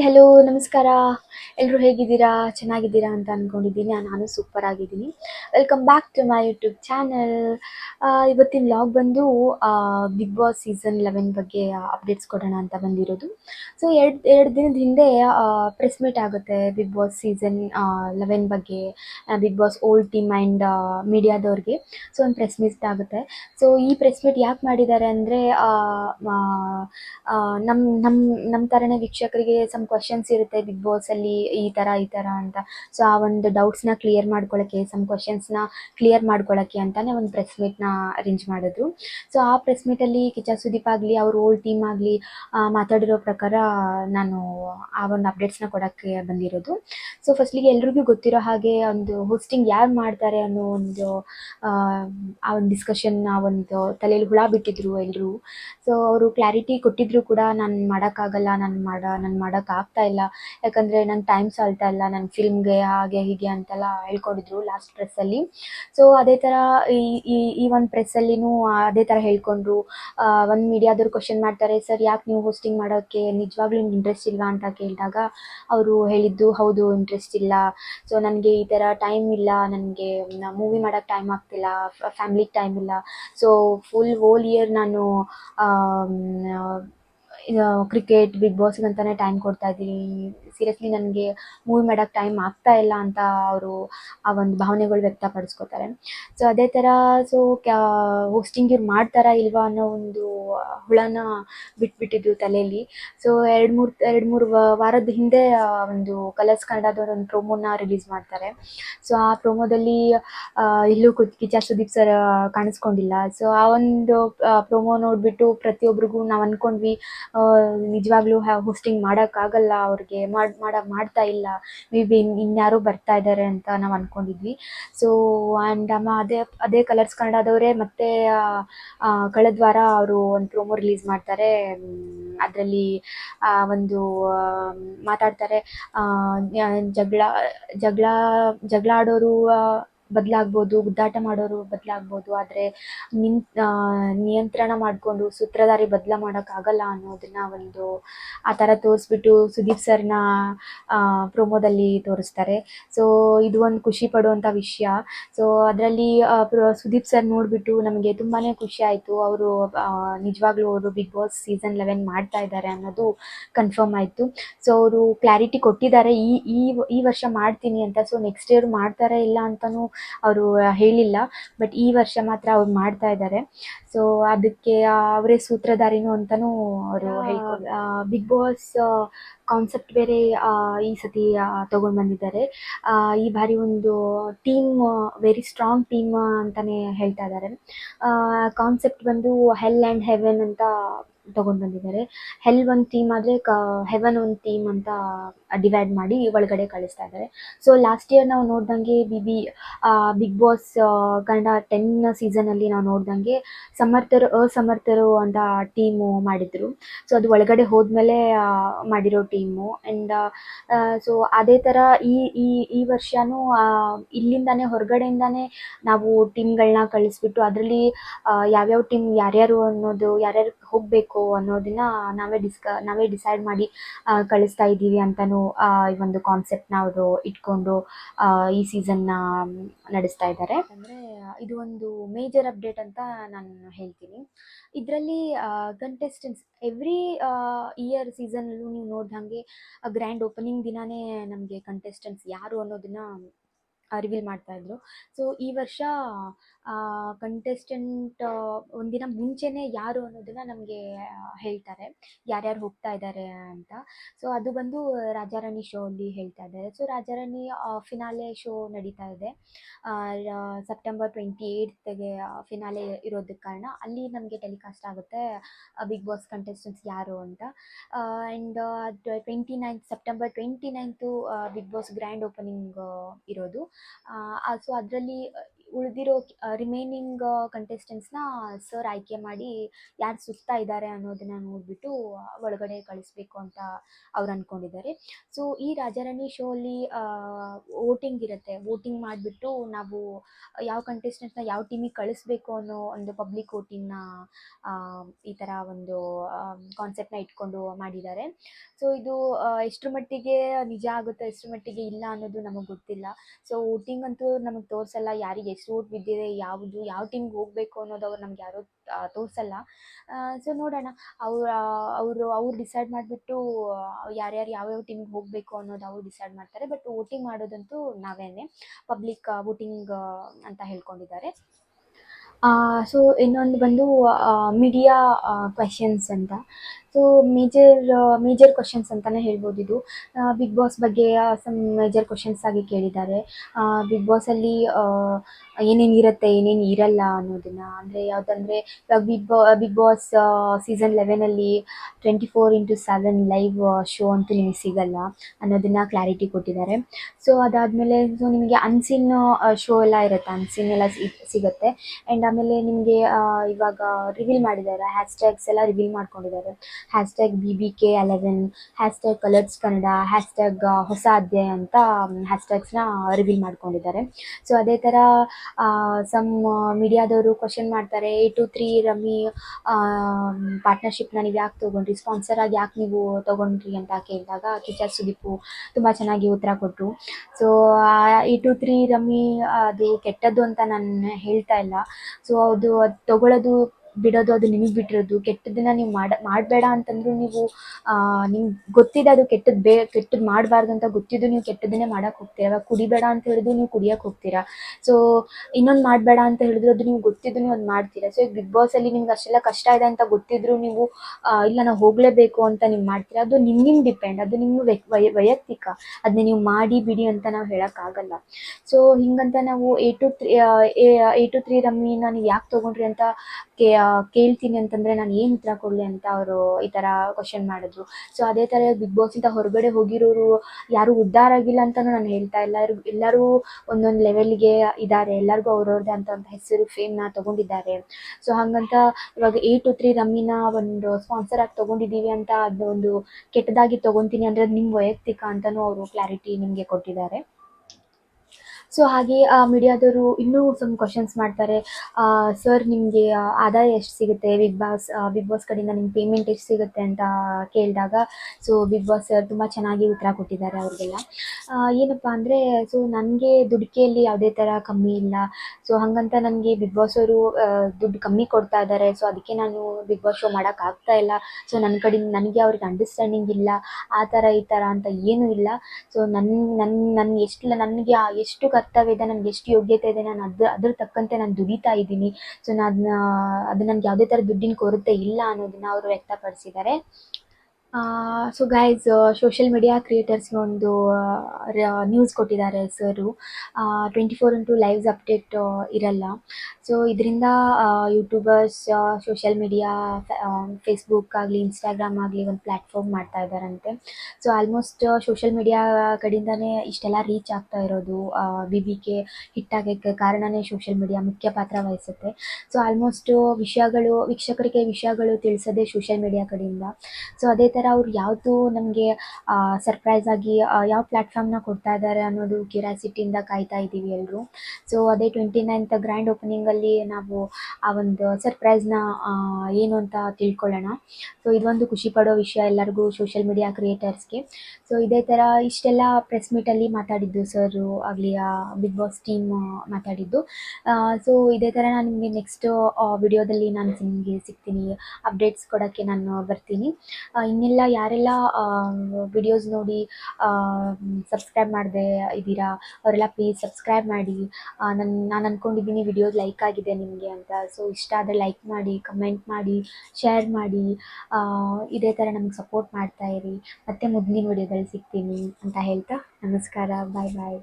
Hello ನಮಸ್ಕಾರ. ಎಲ್ಲರೂ ಹೇಗಿದ್ದೀರಾ? ಚೆನ್ನಾಗಿದ್ದೀರಾ ಅಂತ ಅಂದ್ಕೊಂಡಿದ್ದೀನಿ ನಾನು ಸೂಪರ್ ಆಗಿದ್ದೀನಿ. Welcome back to my YouTube channel ಇವತ್ತಿನ ಲಾಗ್ ಬಂದು ಬಿಗ್ ಬಾಸ್ ಸೀಸನ್ ಲೆವೆನ್ ಬಗ್ಗೆ ಅಪ್ಡೇಟ್ಸ್ ಕೊಡೋಣ ಅಂತ ಬಂದಿರೋದು. ಸೊ ಎರಡು ಎರಡು ದಿನದ ಹಿಂದೆ ಪ್ರೆಸ್ ಮೀಟ್ ಆಗುತ್ತೆ ಬಿಗ್ ಬಾಸ್ ಸೀಸನ್ ಲೆವೆನ್ ಬಗ್ಗೆ Bigg Boss old team and ಮೀಡಿಯಾದವ್ರಿಗೆ so ಒಂದು ಪ್ರೆಸ್ ಮೀಟ್ ಆಗುತ್ತೆ. ಸೊ ಈ ಪ್ರೆಸ್ ಮೀಟ್ ಯಾಕೆ ಮಾಡಿದ್ದಾರೆ ಅಂದರೆ ನಮ್ಮ ನಮ್ಮ ನಮ್ಮ ಥರನೇ ವೀಕ್ಷಕರಿಗೆ ಸಮ್ ಕ್ವಶನ್ಸ್ ಇರುತ್ತೆ ಬಿಗ್ ಬಾಸಲ್ಲಿ ಈ ತರ ಈ ತರ ಅಂತ. ಸೊ ಆ ಒಂದು ಡೌಟ್ಸ್ನ ಕ್ಲಿಯರ್ ಮಾಡ್ಕೊಳ್ಳೋಕ್ಕೆ ಸಮ್ ಕ್ವಶನ್ಸ್ನ ಕ್ಲಿಯರ್ ಮಾಡ್ಕೊಳಕ್ಕೆ ಅಂತಾನೆ ಒಂದು ಪ್ರೆಸ್ನ ಅರೇಂಜ್ ಮಾಡಿದ್ರು. ಸೊ ಆ ಪ್ರೆಸ್ ಅಲ್ಲಿ ಕಿಚ್ಚ ಸುದೀಪ್ ಆಗಲಿ, ಅವ್ರ ಓಲ್ಡ್ ಟೀಮ್ ಆಗಲಿ ಮಾತಾಡಿರೋ ಪ್ರಕಾರ ನಾನು ಆ ಒಂದು ಅಪ್ಡೇಟ್ಸ್ನ ಕೊಡಕ್ಕೆ ಬಂದಿರೋದು. ಸೊ ಫಸ್ಟ್ಲಿಗೆ ಎಲ್ರಿಗೂ ಗೊತ್ತಿರೋ ಹಾಗೆ ಒಂದು ಹೋಸ್ಟಿಂಗ್ ಯಾರು ಮಾಡ್ತಾರೆ ಅನ್ನೋ ಒಂದು, ಆ ಒಂದು ಡಿಸ್ಕಷನ್ ಆ ಒಂದು ತಲೆಯಲ್ಲಿ ಹುಳ ಬಿಟ್ಟಿದ್ರು ಎಲ್ಲರೂ ಸೊ ಅವರು ಕ್ಲಾರಿಟಿ ಕೊಟ್ಟಿದ್ರು ಕೂಡ ನಾನು ಮಾಡೋಕ್ಕಾಗಲ್ಲ, ನಾನು ಮಾಡ, ನಾನು ಮಾಡೋಕ್ಕಾಗ್ತಾ ಇಲ್ಲ. ಯಾಕಂದರೆ ನಂಗೆ ಟೈಮ್ ಸಾಲ್ತಾ ಇಲ್ಲ ನನ್ನ ಫಿಲ್ಮ್ಗೆ ಹಾಗೆ ಹೀಗೆ ಅಂತೆಲ್ಲ ಹೇಳ್ಕೊಡಿದ್ರು ಲಾಸ್ಟ್ ಪ್ರೆಸ್ಸಲ್ಲಿ ಸೊ ಅದೇ ಥರ ಈ ಈ ಈ ಒಂದು ಪ್ರೆಸ್ಸಲ್ಲಿನೂ ಅದೇ ಥರ ಹೇಳ್ಕೊಂಡ್ರು. ಒಂದು ಮೀಡಿಯಾದವ್ರು ಕ್ವಶನ್ ಮಾಡ್ತಾರೆ, ಸರ್, ಯಾಕೆ ನೀವು ಹೋಸ್ಟಿಂಗ್ ಮಾಡೋಕ್ಕೆ ನಿಜವಾಗ್ಲೂ ನಿಮ್ಗೆ ಇಂಟ್ರೆಸ್ಟ್ ಇಲ್ವಾ? ಅಂತ ಕೇಳಿದಾಗ ಅವರು ಹೇಳಿದ್ದು, ಹೌದು ಇಂಟ್ರೆಸ್ಟ್ ಇಲ್ಲ. ಸೊ ನನಗೆ ಈ ಥರ ಟೈಮ್ ಇಲ್ಲ. ನನಗೆ ಮೂವಿ ಮಾಡೋಕ್ಕೆ ಟೈಮ್ ಆಗ್ತಿಲ್ಲ. ಫ್ಯಾಮಿಲಿ ಟೈಮ್ ಇಲ್ಲ. ಸೊ ಫುಲ್ ಹೋಲ್ ಇಯರ್ ನಾನು ಕ್ರಿಕೆಟ್ ಬಿಗ್ ಬಾಸ್ಗೆ ಅಂತಾನೆ ಟೈಮ್ ಕೊಡ್ತಾ ಇದ್ದೀನಿ. ಸೀರಿಯಸ್ಲಿ ನನಗೆ ಮೂವಿ ಮಾಡೋಕ್ಕೆ ಟೈಮ್ ಆಗ್ತಾ ಇಲ್ಲ ಅಂತ ಅವರು ಆ ಒಂದು ಭಾವನೆಗಳು ವ್ಯಕ್ತಪಡಿಸ್ಕೋತಾರೆ. ಸೊ ಅದೇ ಥರ ಸೊ ಕ್ಯಾ ಹೋಸ್ಟಿಂಗ್ ಇವ್ರು ಮಾಡ್ತಾರಾ ಇಲ್ವಾ ಅನ್ನೋ ಒಂದು ಹುಳನ ಬಿಟ್ಬಿಟ್ಟಿದ್ರು ತಲೆಯಲ್ಲಿ ಸೊ ಎರಡು ಮೂರು ಎರಡು ಮೂರು ವಾರದ ಹಿಂದೆ ಒಂದು ಕಲರ್ಸ್ ಕನ್ನಡದವ್ರು ಒಂದು ಪ್ರೊಮೋನ ರಿಲೀಸ್ ಮಾಡ್ತಾರೆ. ಸೊ ಆ ಪ್ರೊಮೋದಲ್ಲಿ ಇಲ್ಲೂ ಕು ಕಿಚ್ಚ ಸುದೀಪ್ ಸರ್ ಕಾಣಿಸ್ಕೊಂಡಿಲ್ಲ. ಸೊ ಆ ಒಂದು ಪ್ರೊಮೋ ನೋಡಿಬಿಟ್ಟು ಪ್ರತಿಯೊಬ್ಬರಿಗೂ ನಾವು ಅಂದ್ಕೊಂಡ್ವಿ ನಿಜವಾಗ್ಲೂ ಹೋಸ್ಟಿಂಗ್ ಮಾಡೋಕ್ಕಾಗಲ್ಲ ಅವ್ರಿಗೆ ಮಾಡಿ, ಮಾಡ, ಮಾಡ್ತಾ ಇಲ್ಲ. ಮೇ ಬಿ ಇನ್ಯಾರು ಬರ್ತಾ ಇದ್ದಾರೆ ಅಂತ ನಾವು ಅಂದ್ಕೊಂಡಿದ್ವಿ ಸೊ ಆ್ಯಂಡ್ ಅಮ್ಮ ಅದೇ ಅದೇ ಕಲರ್ಸ್ ಕನ್ನಡದವರೇ ಮತ್ತೆ ಕಳೆದ ವಾರ ಅವರು ಒಂದು ಪ್ರೊಮೋ ರಿಲೀಸ್ ಮಾಡ್ತಾರೆ. ಅದರಲ್ಲಿ ಒಂದು ಮಾತಾಡ್ತಾರೆ. ಜಗಳ ಜಗಳ ಜಗಳ ಆಡೋರು ಬದಲಾಗ್ಬೋದು ಗುದ್ದಾಟ ಮಾಡೋರು ಬದಲಾಗ್ಬೋದು, ಆದರೆ ನಿನ್ ನಿಯಂತ್ರಣ ಮಾಡಿಕೊಂಡು ಸೂತ್ರಧಾರಿ ಮಾಡಕ್ಕೆ ಮಾಡೋಕ್ಕಾಗಲ್ಲ ಅನ್ನೋದನ್ನ ಒಂದು ಆ ಥರ ತೋರಿಸ್ಬಿಟ್ಟು ಸುದೀಪ್ ಸರ್ನ ಪ್ರೊಮೋದಲ್ಲಿ ತೋರಿಸ್ತಾರೆ. ಸೊ ಇದು ಒಂದು ಖುಷಿ ಪಡುವಂಥ ವಿಷಯ. ಸೊ ಅದರಲ್ಲಿ ಸುದೀಪ್ ಸರ್ ನೋಡಿಬಿಟ್ಟು ನಮಗೆ ತುಂಬಾ ಖುಷಿ ಆಯಿತು. ಅವರು ನಿಜವಾಗ್ಲೂ ಅವರು ಬಿಗ್ ಬಾಸ್ ಸೀಸನ್ ಲೆವೆನ್ ಮಾಡ್ತಾ ಇದ್ದಾರೆ ಅನ್ನೋದು ಕನ್ಫರ್ಮ್ ಆಯಿತು. ಸೊ ಅವರು ಕ್ಲಾರಿಟಿ ಕೊಟ್ಟಿದ್ದಾರೆ. ಈ ಈ ಈ ವರ್ಷ ಮಾಡ್ತೀನಿ ಅಂತ. ಸೊ ನೆಕ್ಸ್ಟ್ ಇಯರ್ ಮಾಡ್ತಾರೆ ಇಲ್ಲ ಅಂತಲೂ ಅವರು ಹೇಳಿಲ್ಲ. ಬಟ್ ಈ ವರ್ಷ ಮಾತ್ರ ಅವ್ರು ಮಾಡ್ತಾ ಇದ್ದಾರೆ. ಸೊ ಅದಕ್ಕೆ ಅವರೇ ಸೂತ್ರಧಾರಿನೂ ಅಂತಲೂ ಅವರು ಬಿಗ್ ಬಾಸ್ ಕಾನ್ಸೆಪ್ಟ್ ಬೇರೆ ಈ ಸತಿ ತೊಗೊಂಡು ಬಂದಿದ್ದಾರೆ. ಈ ಬಾರಿ ಒಂದು ಟೀಮ್ ವೆರಿ ಸ್ಟ್ರಾಂಗ್ ಟೀಮ್ ಅಂತಾನೆ ಹೇಳ್ತಾ ಇದ್ದಾರೆ. ಕಾನ್ಸೆಪ್ಟ್ ಬಂದು ಹೆಲ್ ಆ್ಯಂಡ್ ಹೆವೆನ್ ಅಂತ ತೊಗೊಂಡು ಬಂದಿದ್ದಾರೆ. ಹೆಲ್ ಒಂದು ಟೀಮ್ ಆದರೆ ಕ ಹೆವನ್ ಒಂದು ಟೀಮ್ ಅಂತ ಡಿವೈಡ್ ಮಾಡಿ ಒಳಗಡೆ ಕಳಿಸ್ತಾ ಇದ್ದಾರೆ. ಸೊ ಲಾಸ್ಟ್ ಇಯರ್ ನಾವು ನೋಡ್ದಂಗೆ B B big boss Kannada ten ಸೀಸನಲ್ಲಿ ನಾವು ನೋಡ್ದಂಗೆ ಸಮರ್ಥರು, ಅಸಮರ್ಥರು ಅಂತ ಟೀಮು ಮಾಡಿದ್ರು. ಸೊ ಅದು ಒಳಗಡೆ ಹೋದ್ಮೇಲೆ ಮಾಡಿರೋ ಟೀಮು ಅಂಡ್ ಸೊ ಅದೇ ಥರ ಈ ಈ ಈ ವರ್ಷವೂ ಇಲ್ಲಿಂದನೇ, ಹೊರಗಡೆಯಿಂದಾನೇ ನಾವು ಟೀಮ್ಗಳನ್ನ ಕಳಿಸ್ಬಿಟ್ಟು ಅದರಲ್ಲಿ ಯಾವ್ಯಾವ ಟೀಮ್ ಯಾರ್ಯಾರು ಅನ್ನೋದು, ಯಾರ್ಯಾರು ಹೋಗಬೇಕು ಅನ್ನೋದನ್ನ ನಾವೇ ಡಿಸ್ಕ ನಾವೇ ಡಿಸೈಡ್ ಮಾಡಿ ಕಳಿಸ್ತಾ ಇದ್ದೀವಿ ಅಂತಲೂ ಈ ಒಂದು ಕಾನ್ಸೆಪ್ಟ್ನ ಅವರು ಇಟ್ಕೊಂಡು ಈ ಸೀಸನ್ನ ನಡೆಸ್ತಾ ಇದ್ದಾರೆ ಅಂದರೆ, ಇದು ಒಂದು ಮೇಜರ್ ಅಪ್ಡೇಟ್ ಅಂತ ನಾನು ಹೇಳ್ತೀನಿ. ಇದರಲ್ಲಿ ಕಂಟೆಸ್ಟೆಂಟ್ಸ್ ಎವ್ರಿ ಇಯರ್ ಸೀಸನಲ್ಲೂ ನೀವು ನೋಡ್ದಂಗೆ ಗ್ರ್ಯಾಂಡ್ ಓಪನಿಂಗ್ ದಿನಾನೇ ನಮಗೆ ಕಂಟೆಸ್ಟೆಂಟ್ಸ್ ಯಾರು ಅನ್ನೋದನ್ನು ರಿವೀಲ್ ಮಾಡ್ತಾಯಿದ್ರು ಸೊ ಈ ವರ್ಷ ಕಂಟೆಸ್ಟೆಂಟ್ ಒಂದಿನ ಮುಂಚೆನೇ ಯಾರು ಅನ್ನೋದನ್ನು ನಮಗೆ ಹೇಳ್ತಾರೆ. ಯಾರ್ಯಾರು ಹೋಗ್ತಾ ಇದ್ದಾರೆ ಅಂತ. ಸೊ ಅದು ಬಂದು ರಾಜಾರಾಣಿ ಶೋ ಅಲ್ಲಿ ಹೇಳ್ತಾ ಇದ್ದಾರೆ ಸೊ ರಾಜಾರಾಣಿ ಫಿನಾಲೆ ಶೋ ನಡೀತಾ ಇದೆ. ಸೆಪ್ಟೆಂಬರ್ ಟ್ವೆಂಟಿ ಏಯ್ತ್ಗೆ ಫಿನಾಲೆ ಇರೋದಕ್ಕೆ ಕಾರಣ ಅಲ್ಲಿ ನಮಗೆ ಟೆಲಿಕಾಸ್ಟ್ ಆಗುತ್ತೆ ಬಿಗ್ ಬಾಸ್ ಕಂಟೆಸ್ಟೆಂಟ್ಸ್ ಯಾರು ಅಂತ. And twenty ninth September twenty ninth big boss grand opening ಇರೋದು. ಸೊ ಅದರಲ್ಲಿ ಉಳಿದಿರೋ ರಿಮೈನಿಂಗ್ ಕಂಟೆಸ್ಟೆಂಟ್ಸ್ನ ಸರ್ ಆಯ್ಕೆ ಮಾಡಿ ಯಾರು ಸುತ್ತಾ ಇದ್ದಾರೆ ಅನ್ನೋದನ್ನ ನೋಡಿಬಿಟ್ಟು ಒಳಗಡೆ ಕಳಿಸ್ಬೇಕು ಅಂತ ಅವ್ರು ಅನ್ಕೊಂಡಿದ್ದಾರೆ. ಸೊ ಈ ರಾಜಾರಾಣಿ ಶೋ ಅಲ್ಲಿ ವೋಟಿಂಗ್ ಇರುತ್ತೆ. ವೋಟಿಂಗ್ ಮಾಡಿಬಿಟ್ಟು ನಾವು ಯಾವ ಕಂಟೆಸ್ಟೆಂಟ್ಸ್ನ ಯಾವ ಟೀಮಿಗೆ ಕಳಿಸ್ಬೇಕು ಅನ್ನೋ ಒಂದು ಪಬ್ಲಿಕ್ ವೋಟಿಂಗ್ನ ಈ ಥರ ಒಂದು ಕಾನ್ಸೆಪ್ಟ್ನ ಇಟ್ಕೊಂಡು ಮಾಡಿದ್ದಾರೆ. ಸೊ ಇದು ಎಷ್ಟರ ಮಟ್ಟಿಗೆ ನಿಜ ಆಗುತ್ತೆ ಎಷ್ಟರ ಮಟ್ಟಿಗೆ ಇಲ್ಲ ಅನ್ನೋದು ನಮಗೆ ಗೊತ್ತಿಲ್ಲ. ಸೊ ವೋಟಿಂಗ್ ಅಂತೂ ನಮಗೆ ತೋರಿಸಲ್ಲ, ಯಾರಿಗೆ ವೋಟ್ ಬಿದ್ದಿದೆ, ಯಾವುದು, ಯಾವ ಟೀಮ್ಗೆ ಹೋಗಬೇಕು ಅನ್ನೋದು ಅವ್ರು ನಮ್ಗೆ ಯಾರೂ ತೋರಿಸಲ್ಲ. ಸೊ ನೋಡೋಣ. ಅವ್ರು ಅವರು, ಅವ್ರು ಡಿಸೈಡ್ ಮಾಡಿಬಿಟ್ಟು, ಯಾರ್ಯಾರು ಯಾವ್ಯಾವ ಟೀಮ್ಗೆ ಹೋಗಬೇಕು ಅನ್ನೋದು ಅವ್ರು ಡಿಸೈಡ್ ಮಾಡ್ತಾರೆ. ಬಟ್ ವೋಟಿಂಗ್ ಮಾಡೋದಂತೂ ನಾವೇನೆ. ಪಬ್ಲಿಕ್ ವೋಟಿಂಗ್ ಅಂತ ಹೇಳ್ಕೊಂಡಿದ್ದಾರೆ. ಸೊ ಇನ್ನೊಂದು ಬಂದು ಮೀಡಿಯಾ ಕ್ವೆಶನ್ಸ್ ಅಂತ. ಸೊ ಮೇಜರ್ ಮೇಜರ್ ಕ್ವೆಶನ್ಸ್ ಅಂತಲೇ ಹೇಳ್ಬೋದು ಇದು. ಬಿಗ್ ಬಾಸ್ ಬಗ್ಗೆ ಸಮ್ ಮೇಜರ್ ಕ್ವೆಶನ್ಸ್ ಆಗಿ ಕೇಳಿದ್ದಾರೆ. ಬಿಗ್ ಬಾಸಲ್ಲಿ ಏನೇನು ಇರುತ್ತೆ, ಏನೇನು ಇರಲ್ಲ ಅನ್ನೋದನ್ನು. ಅಂದರೆ ಯಾವುದಂದ್ರೆ ಇವಾಗ ಬಿಗ್ ಬಾ big boss season ಲೆವೆನಲ್ಲಿ twenty four into seven live show ಅಂತೂ ನಿಮಗೆ ಸಿಗಲ್ಲ ಅನ್ನೋದನ್ನು ಕ್ಲಾರಿಟಿ ಕೊಟ್ಟಿದ್ದಾರೆ. ಸೊ ಅದಾದಮೇಲೆ ಸೊ ನಿಮಗೆ ಅನ್ಸಿನ್ ಶೋ ಎಲ್ಲ ಇರುತ್ತೆ ಅನ್ಸಿನ್ ಎಲ್ಲ ಸಿಗುತ್ತೆ. ಆ್ಯಂಡ್ ಆಮೇಲೆ ನಿಮಗೆ ಇವಾಗ ರಿವೀಲ್ ಮಾಡಿದ್ದಾರೆ ಹ್ಯಾಶ್ಟ್ಯಾಗ್ಸ್ ಎಲ್ಲ ರಿವೀಲ್ ಮಾಡ್ಕೊಂಡಿದ್ದಾರೆ hashtag B B K eleven hashtag Colors Kannada hashtag ಹೊಸ ಅಧ್ಯಾಯ ಅಂತ ಹ್ಯಾಶ್ಟ್ಯಾಗ್ಸ್ನ ರಿವೀಲ್ ಮಾಡ್ಕೊಂಡಿದ್ದಾರೆ ಸೊ ಅದೇ ಥರ ಸಮ್ ಮೀಡಿಯಾದವರು ಕ್ವಶನ್ ಮಾಡ್ತಾರೆ. ಎ ಟು ತ್ರೀ ರಮ್ಮಿ ಪಾರ್ಟ್ನರ್ಶಿಪ್ನ ನೀವು ಯಾಕೆ ತೊಗೊಂಡ್ರಿ? ಸ್ಪಾನ್ಸರ್ ಆಗಿ ಯಾಕೆ ನೀವು ತೊಗೊಂಡ್ರಿ ಅಂತ ಕೇಳಿದಾಗ ಕಿಚರ್ ಸುದೀಪು ತುಂಬ ಚೆನ್ನಾಗಿ ಉತ್ತರ ಕೊಟ್ಟರು so A two three rummy, ಅದು ಕೆಟ್ಟದ್ದು ಅಂತ ನಾನು ಹೇಳ್ತಾ ಇಲ್ಲ. ಸೊ ಅದು ಅದು ತೊಗೊಳ್ಳೋದು ಬಿಡೋದು, ಅದು ನಿಮಗೆ ಬಿಟ್ಟಿರೋದು ಕೆಟ್ಟದನ್ನ ನೀವು ಮಾಡ, ಮಾಡಬೇಡ ಅಂತಂದ್ರೂ ನೀವು ನಿಮ್ಗೆ ಗೊತ್ತಿದೆ ಅದು ಕೆಟ್ಟದ್ದು ಬೇ ಕೆಟ್ಟದ್ದು ಮಾಡಬಾರ್ದು ಅಂತ ಗೊತ್ತಿದ್ದು ನೀವು ಕೆಟ್ಟದ್ದನ್ನೇ ಮಾಡಕ್ಕೆ ಹೋಗ್ತೀರ. ಇವಾಗ ಕುಡಿಬೇಡ ಅಂತ ಹೇಳಿದ್ರು ನೀವು ಕುಡಿಯಕ್ಕೆ ಹೋಗ್ತೀರಾ. ಸೊ ಇನ್ನೊಂದು ಮಾಡಬೇಡ ಅಂತ ಹೇಳಿದ್ರು ಅದು ನೀವು ಗೊತ್ತಿದ್ದು ನೀವು ಅದು ಮಾಡ್ತೀರಾ. ಸೊ ಈಗ ಬಿಗ್ ಬಾಸಲ್ಲಿ ನಿಮ್ಗೆ ಅಷ್ಟೆಲ್ಲ ಕಷ್ಟ ಇದೆ ಅಂತ ಗೊತ್ತಿದ್ರು ನೀವು ಇಲ್ಲ ನಾವು ಹೋಗಲೇಬೇಕು ಅಂತ ನೀವು ಮಾಡ್ತೀರಾ. ಅದು ನಿಮ್ಮ ನಿಮ್ಮ ಡಿಪೆಂಡ್, ಅದು ನಿಮ್ಮ ವೈಯಕ್ತಿಕ. ಅದನ್ನ ನೀವು ಮಾಡಿ ಬಿಡಿ ಅಂತ ನಾವು ಹೇಳೋಕ್ಕಾಗಲ್ಲ. ಸೊ ಹಿಂಗಂತ ನಾವು A two three A two three ರಮ್ಮಿನ ನೀವು ಯಾಕೆ ತೊಗೊಂಡ್ರಿ ಅಂತ ಕೇ ಕೇಳ್ತೀನಿ ಅಂತಂದ್ರೆ ನಾನು ಏನ್ ಉತ್ತರ ಕೊಡಲಿ ಅಂತ ಅವರು ಈ ತರ ಕ್ವಶನ್ ಮಾಡಿದ್ರು. ಸೊ ಅದೇ ತರ ಬಿಗ್ ಬಾಸ್ ಇಂದ ಹೊರಗಡೆ ಹೋಗಿರೋರು ಯಾರು ಉದ್ಧಾರ ಆಗಿಲ್ಲ ಅಂತಲೂ ನಾನು ಹೇಳ್ತಾ ಇಲ್ಲ. ಎಲ್ಲರೂ ಒಂದೊಂದು ಲೆವೆಲ್ಗೆ ಇದ್ದಾರೆ ಎಲ್ಲರಿಗೂ ಅವ್ರವ್ರದ್ದೇ ಅಂತ ಒಂದು ಹೆಸರು ಫೇಮ್ನ ತಗೊಂಡಿದ್ದಾರೆ. ಸೊ ಹಾಗಂತ ಇವಾಗ ಏ ಟು ತ್ರೀ ರಮ್ಮಿನ ಒಂದು ಸ್ಪಾನ್ಸರ್ ಆಗಿ ತಗೊಂಡಿದೀವಿ ಅಂತ ಅದು ಒಂದು ಕೆಟ್ಟದಾಗಿ ತೊಗೊತೀನಿ ಅಂದ್ರೆ ಅದು ನಿಮ್ಮ ವೈಯಕ್ತಿಕ ಅಂತಲೂ ಅವರು ಕ್ಲಾರಿಟಿ ನಿಮಗೆ ಕೊಟ್ಟಿದ್ದಾರೆ. ಸೊ ಹಾಗೆ ಮೀಡಿಯಾದವರು ಇನ್ನೂ ಸಮ್ ಕ್ವಶನ್ಸ್ ಮಾಡ್ತಾರೆ. ಸರ್ ನಿಮಗೆ ಆದಾಯ ಎಷ್ಟು ಸಿಗುತ್ತೆ? ಬಿಗ್ ಬಾಸ್ ಬಿಗ್ ಬಾಸ್ ಕಡೆಯಿಂದ ನಿಮ್ಗೆ ಪೇಮೆಂಟ್ ಎಷ್ಟು ಸಿಗುತ್ತೆ ಅಂತ ಕೇಳಿದಾಗ ಸೊ ಬಿಗ್ ಬಾಸ್ ಸರ್ ತುಂಬ ಚೆನ್ನಾಗಿ ಉತ್ತರ ಕೊಟ್ಟಿದ್ದಾರೆ ಅವ್ರಿಗೆಲ್ಲ. ಏನಪ್ಪ ಅಂದರೆ ಸೊ ನನಗೆ ದುಡ್ಕೆಯಲ್ಲಿ ಯಾವುದೇ ಥರ ಕಮ್ಮಿ ಇಲ್ಲ. ಸೊ ಹಾಗಂತ ನನಗೆ ಬಿಗ್ ಬಾಸ್ ಅವರು ದುಡ್ಡು ಕಮ್ಮಿ ಕೊಡ್ತಾ ಇದ್ದಾರೆ. ಸೊ ಅದಕ್ಕೆ ನಾನು ಬಿಗ್ ಬಾಸ್ ಶೋ ಮಾಡೋಕ್ಕಾಗ್ತಾ ಇಲ್ಲ. ಸೊ ನನ್ನ ಕಡೆಯಿಂದ ನನಗೆ ಅವ್ರಿಗೆ ಅಂಡರ್ಸ್ಟ್ಯಾಂಡಿಂಗ್ ಇಲ್ಲ. ಆ ಥರ ಈ ಥರ ಅಂತ ಏನೂ ಇಲ್ಲ. ಸೊ ನನ್ನ ನನ್ನ ನನ್ನ ಎಷ್ಟು, ನನಗೆ ಎಷ್ಟು ಕರ್ತವ್ಯ ಇದೆ ನನಗೆ ಎಷ್ಟು ಯೋಗ್ಯತೆ ಇದೆ, ನಾನು ಅದ್ರ ಅದ್ರ ತಕ್ಕಂತೆ ನಾನು ದುಡಿತಾ ಇದ್ದೀನಿ. ಸೊ ನಾನು ಅದು ನನಗೆ ಯಾವುದೇ ಥರ ದುಡ್ಡಿನ ಕೊರತೆ ಇಲ್ಲ ಅನ್ನೋದನ್ನ ಅವರು ವ್ಯಕ್ತಪಡಿಸಿದ್ದಾರೆ. ಸೊ ಗೈಸ್ ಸೋಷಿಯಲ್ ಮೀಡಿಯಾ ಕ್ರಿಯೇಟರ್ಸ್ಗೆ ಒಂದು ನ್ಯೂಸ್ ಕೊಟ್ಟಿದ್ದಾರೆ sir. Twenty four into lives update ಇರಲ್ಲ. ಸೊ ಇದರಿಂದ ಯೂಟ್ಯೂಬರ್ಸ್ ಸೋಷಿಯಲ್ ಮೀಡಿಯಾ ಫೇಸ್ಬುಕ್ ಆಗಲಿ ಇನ್ಸ್ಟಾಗ್ರಾಮ್ ಆಗಲಿ ಒಂದು ಪ್ಲ್ಯಾಟ್ಫಾರ್ಮ್ ಮಾಡ್ತಾ ಇದ್ದಾರಂತೆ. ಸೊ ಆಲ್ಮೋಸ್ಟ್ ಸೋಷಿಯಲ್ ಮೀಡಿಯಾ ಕಡೆಯಿಂದನೇ ಇಷ್ಟೆಲ್ಲ ರೀಚ್ ಆಗ್ತಾ ಇರೋದು ಬಿ ಬಿ ಕೆ ಹಿಟ್ಟಾಗೋಕ್ಕೆ ಕಾರಣನೇ ಸೋಷಿಯಲ್ ಮೀಡಿಯಾ ಮುಖ್ಯ ಪಾತ್ರ ವಹಿಸುತ್ತೆ. ಸೊ ಆಲ್ಮೋಸ್ಟ್ ವಿಷಯಗಳು, ವೀಕ್ಷಕರಿಗೆ ವಿಷಯಗಳು ತಿಳಿಸೋದೇ ಸೋಷಿಯಲ್ ಮೀಡಿಯಾ ಕಡೆಯಿಂದ ಸೊ ಅದೇ ಅವ್ರು ಯಾವುದು ನಮಗೆ ಸರ್ಪ್ರೈಸ್ ಆಗಿ ಯಾವ ಪ್ಲ್ಯಾಟ್ಫಾರ್ಮ್ನ ಕೊಡ್ತಾ ಇದ್ದಾರೆ ಅನ್ನೋದು ಕ್ಯೂರಿಯಾಸಿಟಿಯಿಂದ ಕಾಯ್ತಾ ಇದ್ದೀವಿ ಎಲ್ಲರೂ ಸೊ ಅದೇ ಟ್ವೆಂಟಿ ನೈನ್ತ್ ಗ್ರ್ಯಾಂಡ್ ಓಪನಿಂಗಲ್ಲಿ ನಾವು ಆ ಒಂದು ಸರ್ಪ್ರೈಸ್ನ ಏನು ಅಂತ ತಿಳ್ಕೊಳ್ಳೋಣ. ಸೊ ಇದೊಂದು ಖುಷಿ ಪಡೋ ವಿಷಯ ಎಲ್ಲರಿಗೂ ಸೋಷಿಯಲ್ ಮೀಡಿಯಾ ಕ್ರಿಯೇಟರ್ಸ್ಗೆ ಸೊ ಇದೇ ಥರ ಇಷ್ಟೆಲ್ಲ ಪ್ರೆಸ್ ಮೀಟಲ್ಲಿ ಮಾತಾಡಿದ್ದು ಸರು ಆಗಲಿ ಬಿಗ್ ಬಾಸ್ ಟೀಮ್ ಮಾತಾಡಿದ್ದು. ಸೊ ಇದೇ ಥರ ನಾನು ನಿಮಗೆ ನೆಕ್ಸ್ಟ್ ವಿಡಿಯೋದಲ್ಲಿ ನಾನು ನಿಮಗೆ ಸಿಗ್ತೀನಿ ಅಪ್ಡೇಟ್ಸ್ ಕೊಡೋಕ್ಕೆ ನಾನು ಬರ್ತೀನಿ. ಇನ್ನೆಲ್ಲ ಯಾರೆಲ್ಲ ವಿಡಿಯೋಸ್ ನೋಡಿ ಸಬ್ಸ್ಕ್ರೈಬ್ ಮಾಡದೆ ಇದ್ದೀರಾ, ಅವರೆಲ್ಲ ಪ್ಲೀಸ್ ಸಬ್ಸ್ಕ್ರೈಬ್ ಮಾಡಿ. ನನ್ನ ನಾನು ಅಂದ್ಕೊಂಡಿದ್ದೀನಿ ವಿಡಿಯೋಸ್ ಲೈಕ್ ಆಗಿದೆ ನಿಮಗೆ ಅಂತ. ಸೊ ಇಷ್ಟ ಆದರೆ ಲೈಕ್ ಮಾಡಿ ಕಮೆಂಟ್ ಮಾಡಿ ಶೇರ್ ಮಾಡಿ. ಇದೇ ಥರ ನಮಗೆ ಸಪೋರ್ಟ್ ಮಾಡ್ತಾ ಇರಿ. ಮತ್ತೆ ಮುಂದಿನ ವಿಡಿಯೋದಲ್ಲಿ ಸಿಗ್ತೀನಿ ಅಂತ ಹೇಳ್ತಾ ನಮಸ್ಕಾರ. ಬಾಯ್ ಬಾಯ್